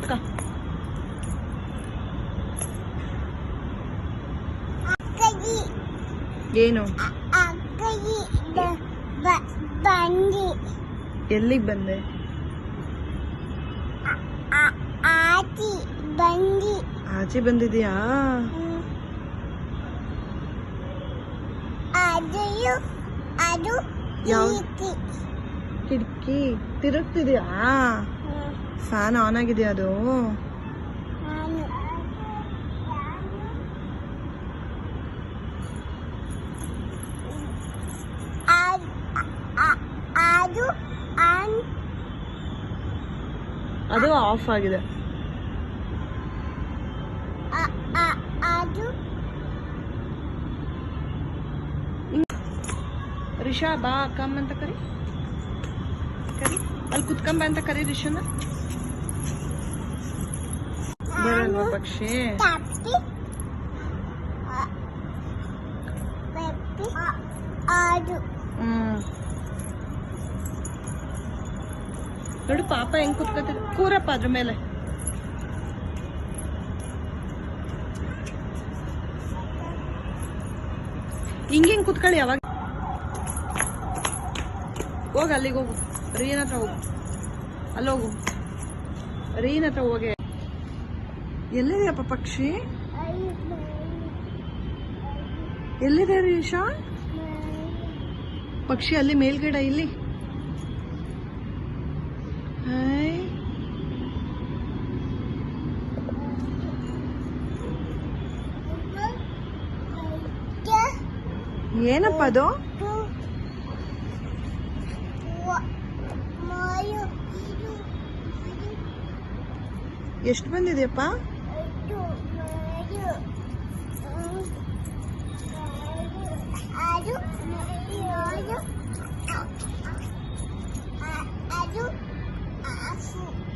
ಕುತ್ಕ ಏನು? ಎಲ್ಲಿಗೆ ಬಂದೆ? ಆಚೆ ಬಂದಿದ್ಯಾ? ಕಿಟಕಿ ತಿರುಗ್ತಿದ್ಯಾ? ಫ್ಯಾನ್ ಆನ್ ಆಗಿದೆಯಾ ಅದು? ಅದು ಆಫ್ ಆಗಿದೆ. ರಿಷಾ ಬಾ, ಕಮ್ ಅಂತ ಕರಿ. ಕರಿ. ಅಲ್ಲಿ ಕುತ್ಕೊಂಬ ಅಂತ ಕರಿ ರಿಷಾನ. ಬರಲ್ವಾ ಪಕ್ಷಿ ತಪ್ಪಿ ಅ- ಪೆಪ್ಪಿ ಅ- ಅದು ಹ್ಮ್ ನೋಡು ಪಾಪ ಹೆಂಗ್ ಕುತ್ಕೊತಿದ್ ಕೂರಪ್ಪ ಅದ್ರ ಮೇಲೆ ಹಿಂಗ್ ಹಿಂಗ್ ಕುತ್ಕೊಳ್ಳಿ ಯಾವಾಗ ಹೋಗ ಅಲ್ಲಿಗೆ ಹೋಗು ರೀನ್ ಹತ್ರ ಹೋಗು ಅಲ್ಲಿ ಹೋಗು ರೀನ್ ಹತ್ರ ಹೋಗೆ ಎಲ್ಲಿದೆಯಪ್ಪ ಪಕ್ಷಿ? ಎಲ್ಲಿದೆ ರೀಶಾ ಪಕ್ಷಿ ಅಲ್ಲಿ ಮೇಲ್ಗಡೆ ಇಲ್ಲಿ. ಹಾಯ್. ಏನಪ್ಪ ಅದು? ಎಷ್ಟು ಬಂದಿದೆಯಪ್ಪ? Ayo, ayo, you.